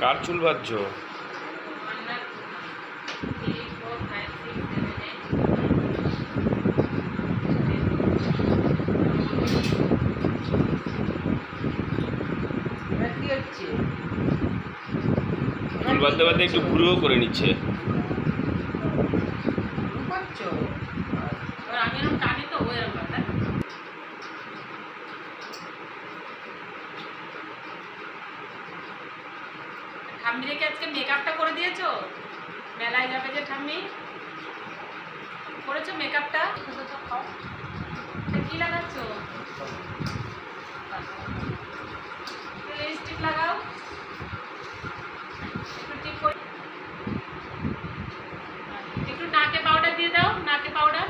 কার চুল হচ্ছে চুল বাঁধতে বাঁধতে একটু ভুরুও করে নিচ্ছে। ঠাম্মিরে কি আজকে মেকআপটা করে দিয়েছ? মেলায় যাবে যে ঠাম্মি। করেছ মেকআপটা কি লাগাচ্ছ? লিপস্টিক লাগাও। একটু নাকে পাউডার দিয়ে দাও, নাকে পাউডার